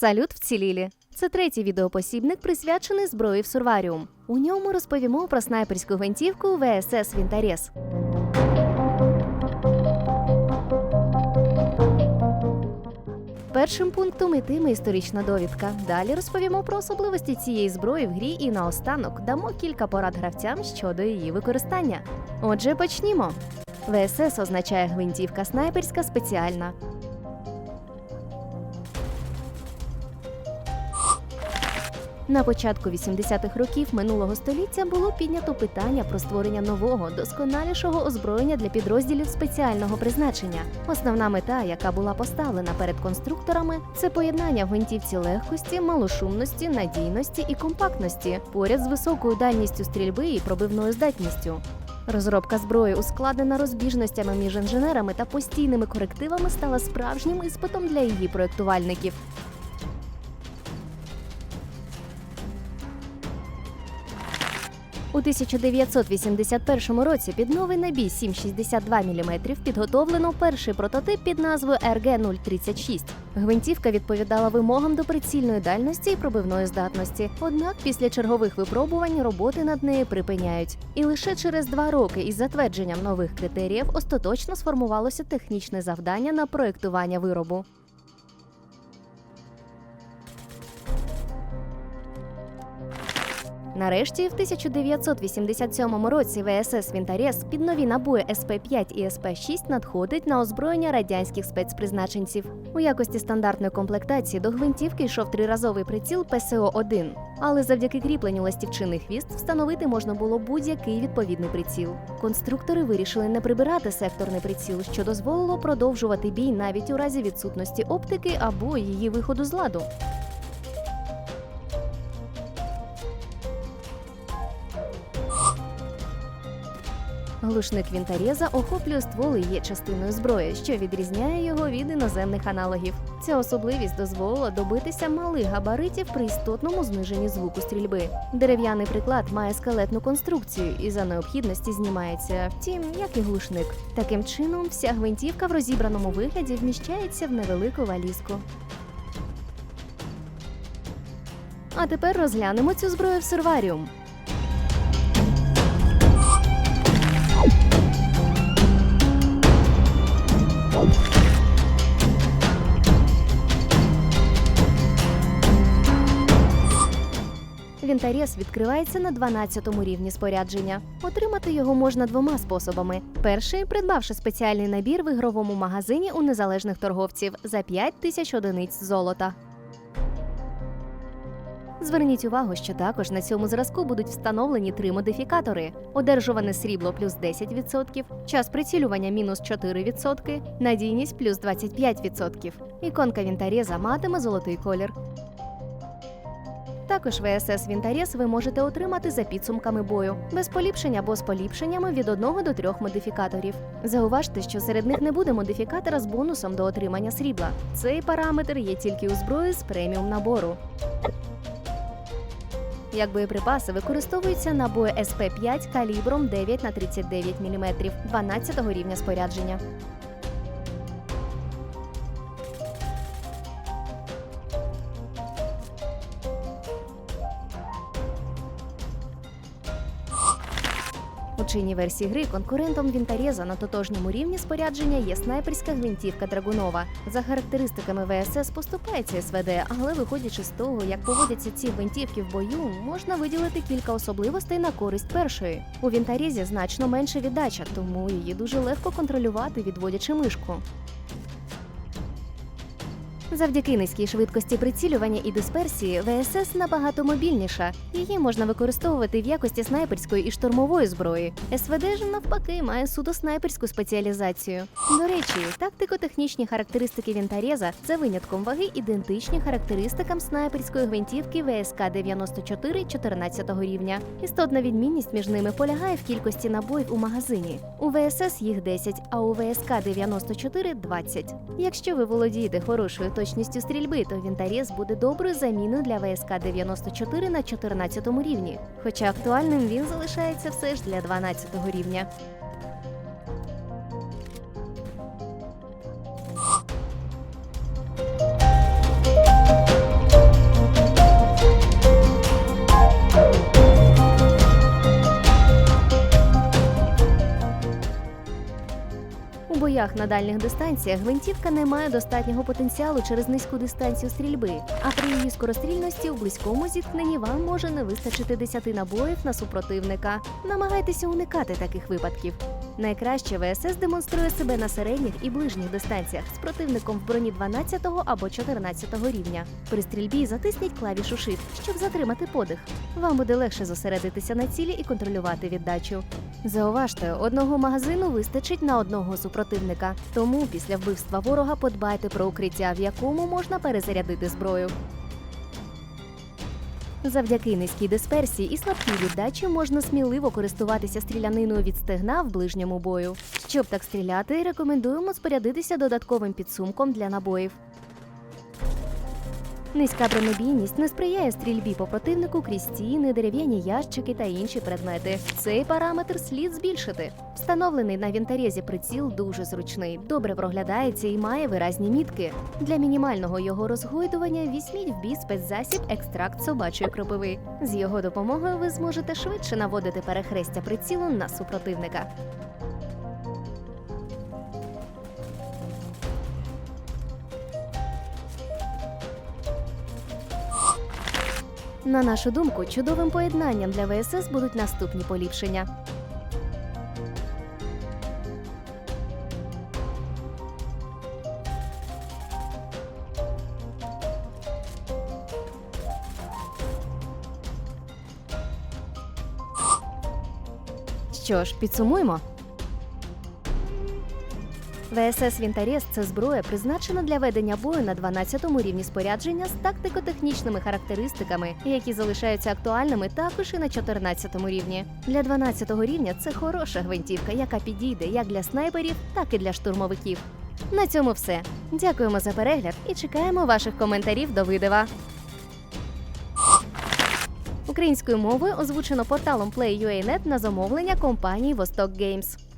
Салют вцілілі. Це третій відеопосібник, присвячений зброї в Сурваріум. У ньому розповімо про снайперську гвинтівку ВСС Вінтарєс. Першим пунктом йтиме історична довідка. Далі розповімо про особливості цієї зброї в грі і наостанок дамо кілька порад гравцям щодо її використання. Отже, почнімо. ВСС означає гвинтівка снайперська спеціальна. На початку 80-х років минулого століття було піднято питання про створення нового, досконалішого озброєння для підрозділів спеціального призначення. Основна мета, яка була поставлена перед конструкторами, це поєднання в гвинтівці легкості, малошумності, надійності і компактності, поряд з високою дальністю стрільби і пробивною здатністю. Розробка зброї, ускладнена розбіжностями між інженерами та постійними корективами, стала справжнім іспитом для її проєктувальників. У 1981 році під новий набій 7,62 мм підготовлено перший прототип під назвою RG-036. Гвинтівка відповідала вимогам до прицільної дальності і пробивної здатності. Однак після чергових випробувань роботи над нею припиняють. І лише через два роки із затвердженням нових критеріїв остаточно сформувалося технічне завдання на проєктування виробу. Нарешті, в 1987 році ВСС Вінтарєс під нові набої СП-5 і СП-6 надходить на озброєння радянських спецпризначенців. У якості стандартної комплектації до гвинтівки йшов триразовий приціл ПСО-1. Але завдяки кріпленню ластівчиний хвіст встановити можна було будь-який відповідний приціл. Конструктори вирішили не прибирати секторний приціл, що дозволило продовжувати бій навіть у разі відсутності оптики або її виходу з ладу. Глушник вінтарєза охоплює ствол і є частиною зброї, що відрізняє його від іноземних аналогів. Ця особливість дозволила добитися малих габаритів при істотному зниженні звуку стрільби. Дерев'яний приклад має скелетну конструкцію і за необхідності знімається, втім, як і глушник. Таким чином, вся гвинтівка в розібраному вигляді вміщається в невелику валізку. А тепер розглянемо цю зброю в серваріум. Вінтарєс відкривається на 12-му рівні спорядження. Отримати його можна двома способами: перший придбавши спеціальний набір в ігровому магазині у незалежних торговців за 5 тисяч одиниць золота. Зверніть увагу, що також на цьому зразку будуть встановлені три модифікатори: одержуване срібло плюс 10%, час прицілювання мінус 4%, надійність плюс 25%. Іконка Вінтарєза матиме золотий колір. Також ВСС Вінтарєс ви можете отримати за підсумками бою, без поліпшень або з поліпшеннями від 1 до 3 модифікаторів. Зауважте, що серед них не буде модифікатора з бонусом до отримання срібла. Цей параметр є тільки у зброї з преміум набору. Як боєприпаси використовуються набої СП-5 калібром 9 на 39 мм 12 рівня спорядження. У чинній версії гри конкурентом Вінтареза на тотожньому рівні спорядження є снайперська гвинтівка Драгунова. За характеристиками ВСС поступається СВД, але виходячи з того, як поводяться ці гвинтівки в бою, можна виділити кілька особливостей на користь першої. У Вінтарезі значно менша віддача, тому її дуже легко контролювати, відводячи мишку. Завдяки низькій швидкості прицілювання і дисперсії ВСС набагато мобільніша. Її можна використовувати в якості снайперської і штурмової зброї. СВД ж навпаки має суто снайперську спеціалізацію. До речі, тактико-технічні характеристики Вінтарєза за винятком ваги ідентичні характеристикам снайперської гвинтівки ВСК 94 14 рівня. Істотна відмінність між ними полягає в кількості набоїв у магазині. У ВСС їх 10, а у ВСК 94 – 20. Якщо ви володієте хорошою точністю стрільби, то Вінтарєс буде доброю заміною для ВСК 94 на 14 рівні. Хоча актуальним він залишається все ж для 12 рівня. Боях на дальніх дистанціях гвинтівка не має достатнього потенціалу через низьку дистанцію стрільби, а при її скорострільності у близькому зіткненні вам може не вистачити 10 набоїв на супротивника. Намагайтеся уникати таких випадків. Найкраще ВСС демонструє себе на середніх і ближніх дистанціях з противником в броні 12 або 14 рівня. При стрільбі затисніть клавішу Shift, щоб затримати подих. Вам буде легше зосередитися на цілі і контролювати віддачу. Зауважте, одного магазину вистачить на одного супротивника, тому після вбивства ворога подбайте про укриття, в якому можна перезарядити зброю. Завдяки низькій дисперсії і слабкій віддачі можна сміливо користуватися стріляниною від стегна в ближньому бою. Щоб так стріляти, рекомендуємо спорядитися додатковим підсумком для набоїв. Низька бронебійність не сприяє стрільбі по противнику крізь стіни, дерев'яні ящики та інші предмети. Цей параметр слід збільшити. Встановлений на вінтарезі приціл дуже зручний, добре проглядається і має виразні мітки. Для мінімального його розгойдування візьміть в бій спецзасіб екстракт собачої кропиви. З його допомогою ви зможете швидше наводити перехрестя прицілу на супротивника. На нашу думку, чудовим поєднанням для ВСС будуть наступні поліпшення. Що ж, підсумуємо. ВСС Вінтарєс це зброя, призначена для ведення бою на 12-му рівні спорядження з тактико-технічними характеристиками, які залишаються актуальними також і на 14-му рівні. Для 12-го рівня це хороша гвинтівка, яка підійде як для снайперів, так і для штурмовиків. На цьому все. Дякуємо за перегляд і чекаємо ваших коментарів до видива. Українською мовою озвучено порталом Play.ua.net на замовлення компанії Vostok Games.